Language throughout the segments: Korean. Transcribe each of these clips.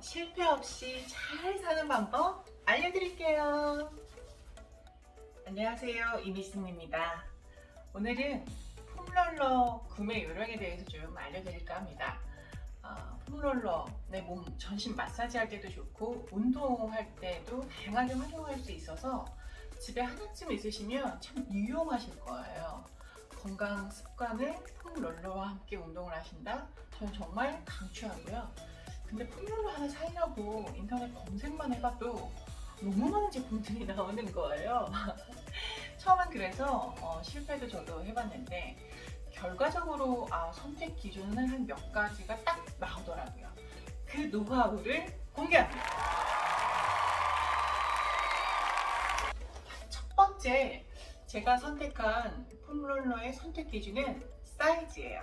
실패 없이 잘 사는 방법 알려드릴게요. 안녕하세요 이미승입니다. 오늘은 폼롤러 구매 요령에 대해서 좀 알려드릴까 합니다. 아, 폼롤러 내 몸 전신 마사지 할 때도 좋고 운동할 때도 다양하게 활용할 수 있어서 집에 하나쯤 있으시면 참 유용하실 거예요. 건강 습관을 폼롤러와 함께 운동을 하신다? 저는 정말 강추하고요. 근데 폼롤러 하나 사려고 인터넷 검색만 해봐도 너무 많은 제품들이 나오는 거예요. 처음엔 그래서 어, 실패도 저도 해봤는데 결과적으로 아, 선택 기준은 한 몇 가지가 딱 나오더라고요. 그 노하우를 공개합니다. 첫 번째, 제가 선택한 폼롤러의 선택 기준은 사이즈예요.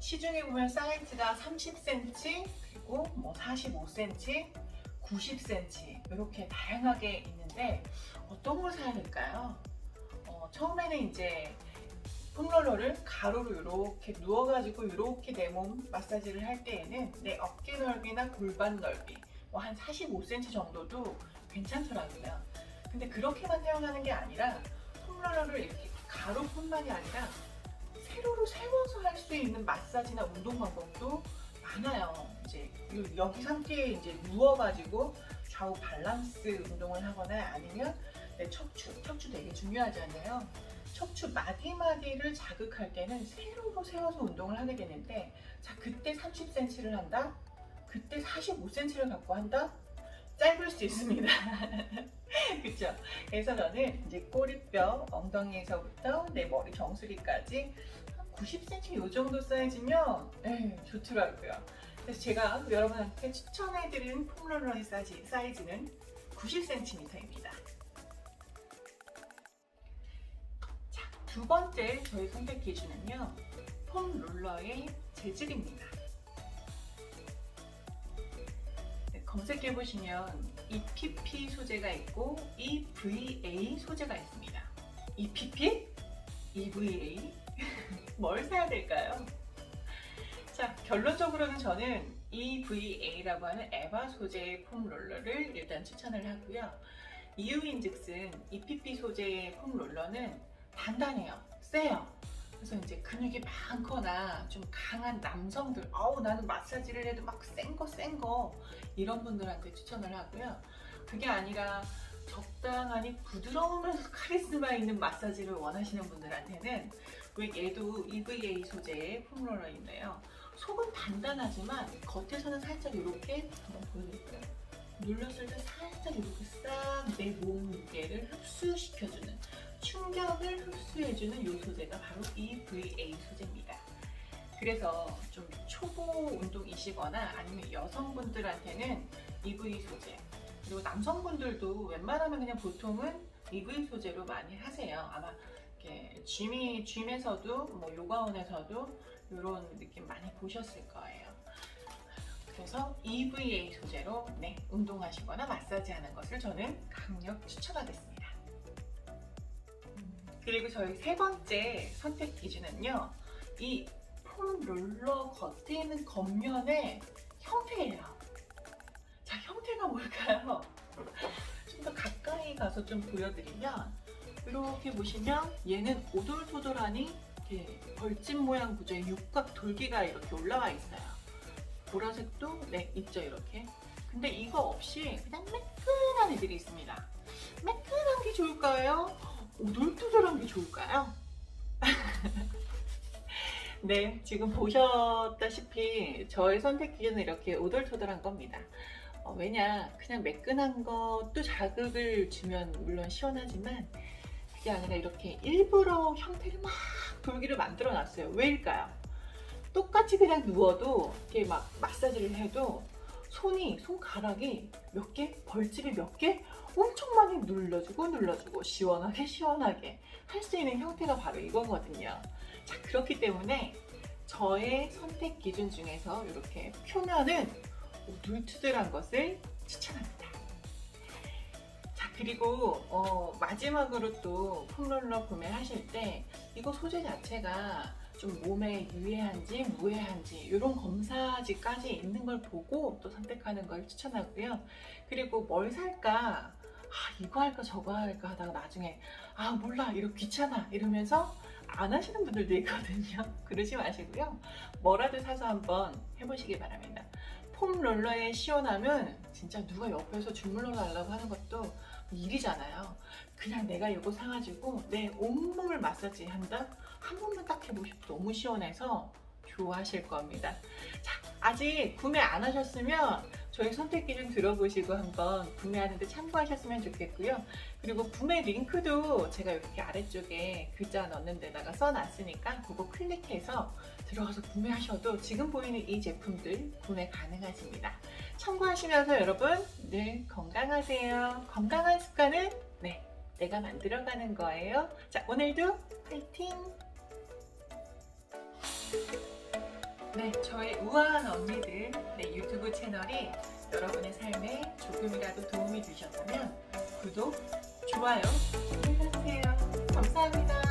시중에 보면 사이즈가 30cm, 그리고 뭐 45cm, 90cm 이렇게 다양하게 있는데 어떤 걸 사야 될까요? 어, 처음에는 이제 폼롤러를 가로로 이렇게 누워가지고 이렇게 내 몸 마사지를 할 때에는 내 어깨 넓이나 골반 넓이 뭐 한 45cm 정도도 괜찮더라고요. 근데 그렇게만 사용하는 게 아니라 폼롤러를 이렇게 가로뿐만이 아니라 세로로 세워서 할 수 있는 마사지나 운동 방법도 많아요. 이제 요- 여기 상태에 이제 누워가지고 좌우 밸런스 운동을 하거나 아니면 내 척추, 척추 되게 중요하잖아요. 척추 마디마디를 자극할 때는 세로로 세워서 운동을 하게 되는데 자 그때 30cm를 한다? 그때 45cm를 갖고 한다? 짧을 수 있습니다. 그렇죠? 그래서 저는 이제 꼬리뼈, 엉덩이에서부터 내 머리 정수리까지 한 90cm 요 정도 사이즈면 예, 좋더라고요. 그래서 제가 여러분한테 추천해드리는 폼롤러의 사이즈, 사이즈는 90cm입니다. 자, 두 번째 저희 선택 기준은요. 폼롤러의 재질입니다. 네, 검색해 보시면 EPP 소재가 있고 EVA 소재가 있습니다. EPP? EVA? 뭘 사야 될까요? 자, 결론적으로는 저는 EVA라고 하는 에바 소재의 폼 롤러를 일단 추천을 하고요. 이유인 즉슨 EPP 소재의 폼 롤러는 단단해요. 세요. 그래서 이제 근육이 많거나 좀 강한 남성들, 아우 나는 마사지를 해도 막 센 거 센 거 이런 분들한테 추천을 하고요. 그게 아니라 적당하니 부드러우면서 카리스마 있는 마사지를 원하시는 분들한테는 왜 얘도 EVA 소재의 폼롤러인데요. 속은 단단하지만 겉에서는 살짝 이렇게 한번 보여드릴까요? 눌렀을 때 살짝 이렇게 싹 내 몸 무게를 흡수시켜주는 충격을 흡수해주는 이 소재가 바로 EVA 소재입니다. 그래서 좀 초보 운동이시거나 아니면 여성분들한테는 EV 소재 그리고 남성분들도 웬만하면 그냥 보통은 EV 소재로 많이 하세요. 아마 이렇게 짐이 짐에서도 뭐 요가원에서도 이런 느낌 많이 보셨을 거예요. 그래서 EVA 소재로 네, 운동하시거나 마사지하는 것을 저는 강력 추천하겠습니다. 음, 그리고 저희 세 번째 선택 기준은요. 이 폼 롤러 겉에 있는 겉면의 형태예요. 자, 형태가 뭘까요? 좀 더 가까이 가서 좀 보여드리면 이렇게 보시면 얘는 오돌토돌하니 이렇게 벌집 모양 구조의 육각 돌기가 이렇게 올라와 있어요. 보라색도 네 있죠 이렇게. 근데 이거 없이 그냥 매끈한 애들이 있습니다. 매끈한 게 좋을까요? 오돌토돌한 게 좋을까요? 네, 지금 보셨다시피 저의 선택 기준은 이렇게 오돌토돌한 겁니다. 어, 왜냐, 그냥 매끈한 것도 자극을 주면 물론 시원하지만 그게 아니라 이렇게 일부러 형태를 막 돌기를 만들어 놨어요. 왜일까요? 똑같이 그냥 누워도 이렇게 막 마사지를 해도 손이, 손가락이 몇 개, 벌집이 몇 개 엄청 많이 눌러주고 눌러주고 시원하게 시원하게 할 수 있는 형태가 바로 이거거든요. 자, 그렇기 때문에 저의 선택 기준 중에서 이렇게 표면은 오돌투돌한 것을 추천합니다. 자, 그리고 어, 마지막으로 또 폼롤러 구매하실 때 이거 소재 자체가 좀 몸에 유해한지 무해한지 이런 검사지까지 있는 걸 보고 또 선택하는 걸 추천하고요. 그리고 뭘 살까? 아, 이거 할까 저거 할까 하다가 나중에 아 몰라 이거 귀찮아 이러면서 안 하시는 분들도 있거든요. 그러지 마시고요. 뭐라도 사서 한번 해보시기 바랍니다. 폼 롤러에 시원하면 진짜 누가 옆에서 주물러 달라고 하는 것도 일이잖아요. 그냥 내가 이거 사가지고 내 온몸을 마사지 한다? 한 번만 딱 해보십시오. 너무 시원해서 좋아하실 겁니다. 자, 아직 구매 안 하셨으면 저희 선택 기준 들어보시고 한번 구매하는데 참고하셨으면 좋겠고요. 그리고 구매 링크도 제가 이렇게 아래쪽에 글자 넣는 데다가 써놨으니까 그거 클릭해서 들어가서 구매하셔도 지금 보이는 이 제품들 구매 가능하십니다. 참고하시면서 여러분 늘 건강하세요. 건강한 습관은 네, 내가 만들어가는 거예요. 자, 오늘도 파이팅! 네, 저의 우아한 언니들 네, 유튜브 채널이 여러분의 삶에 조금이라도 도움이 되셨다면 구독, 좋아요 눌러주세요. 감사합니다.